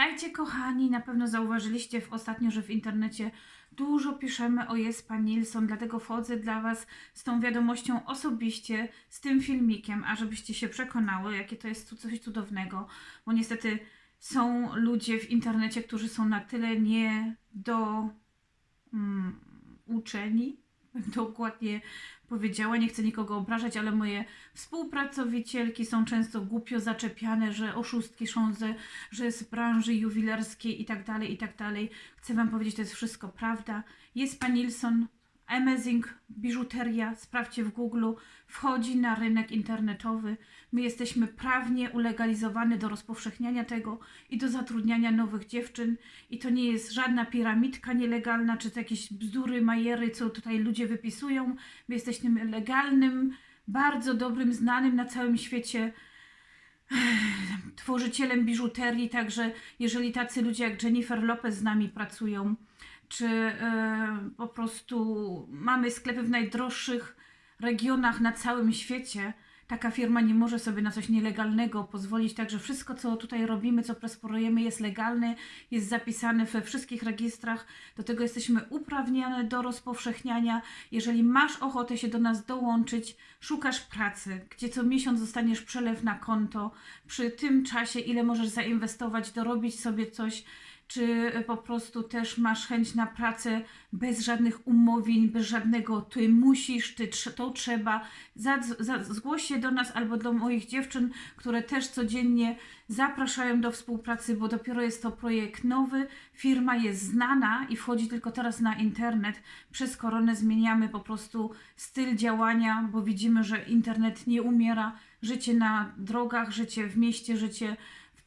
Witajcie kochani, na pewno zauważyliście w ostatnio, że w internecie dużo piszemy o Jespa Nilsson, dlatego wchodzę dla Was z tą wiadomością osobiście, z tym filmikiem, a żebyście się przekonały, jakie to jest tu coś cudownego, bo niestety są ludzie w internecie, którzy są na tyle nie do mm, uczeni, dokładnie powiedziała, nie chcę nikogo obrażać, ale moje współpracowicielki są często głupio zaczepiane, że oszustki są ze, że z branży juwilerskiej i tak dalej, i tak dalej. Chcę Wam powiedzieć, to jest wszystko prawda. Jest Pan Nilsson, Amazing Biżuteria, sprawdźcie w Google, wchodzi na rynek internetowy. My jesteśmy prawnie ulegalizowani do rozpowszechniania tego i do zatrudniania nowych dziewczyn. I to nie jest żadna piramidka nielegalna, czy to jakieś bzdury, majery, co tutaj ludzie wypisują. My jesteśmy legalnym, bardzo dobrym, znanym na całym świecie tworzycielem biżuterii, także jeżeli tacy ludzie jak Jennifer Lopez z nami pracują, czy e, po prostu mamy sklepy w najdroższych regionach na całym świecie, taka firma nie może sobie na coś nielegalnego pozwolić, także wszystko, co tutaj robimy, co prosperujemy, jest legalne, jest zapisane we wszystkich rejestrach, do tego jesteśmy uprawnione do rozpowszechniania. Jeżeli masz ochotę się do nas dołączyć, szukasz pracy, gdzie co miesiąc dostaniesz przelew na konto, przy tym czasie, ile możesz zainwestować, dorobić sobie coś, czy po prostu też masz chęć na pracę bez żadnych umówień, bez żadnego ty musisz, ty to trzeba. Zgłoś się do nas albo do moich dziewczyn, które też codziennie zapraszają do współpracy, bo dopiero jest to projekt nowy. Firma jest znana i wchodzi tylko teraz na internet. Przez koronę zmieniamy po prostu styl działania, bo widzimy, że internet nie umiera. Życie na drogach, życie w mieście, życie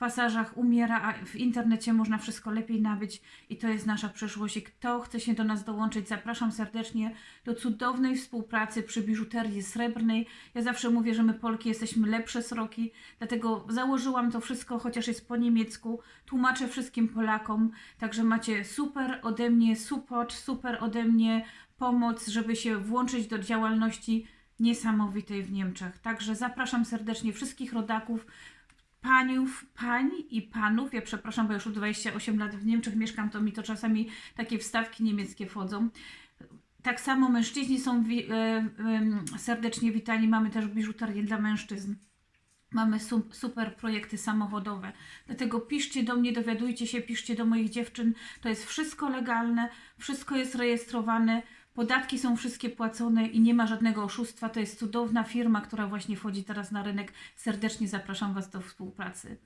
pasażach umiera, a w internecie można wszystko lepiej nabyć i to jest nasza przyszłość. I kto chce się do nas dołączyć, zapraszam serdecznie do cudownej współpracy przy biżuterii srebrnej. Ja zawsze mówię, że my Polki jesteśmy lepsze sroki, dlatego założyłam to wszystko, chociaż jest po niemiecku. Tłumaczę wszystkim Polakom, także macie super ode mnie support, super ode mnie pomoc, żeby się włączyć do działalności niesamowitej w Niemczech. Także zapraszam serdecznie wszystkich rodaków, paniów, pań i panów. Ja przepraszam, bo już od 28 lat w Niemczech mieszkam, to mi to czasami takie wstawki niemieckie wchodzą. Tak samo mężczyźni są wi- e, em, serdecznie witani. Mamy też biżuterię dla mężczyzn. Mamy su- super projekty samochodowe. Dlatego piszcie do mnie, dowiadujcie się, piszcie do moich dziewczyn. To jest wszystko legalne, wszystko jest rejestrowane, podatki są wszystkie płacone i nie ma żadnego oszustwa. To jest cudowna firma, która właśnie wchodzi teraz na rynek. Serdecznie zapraszam Was do współpracy.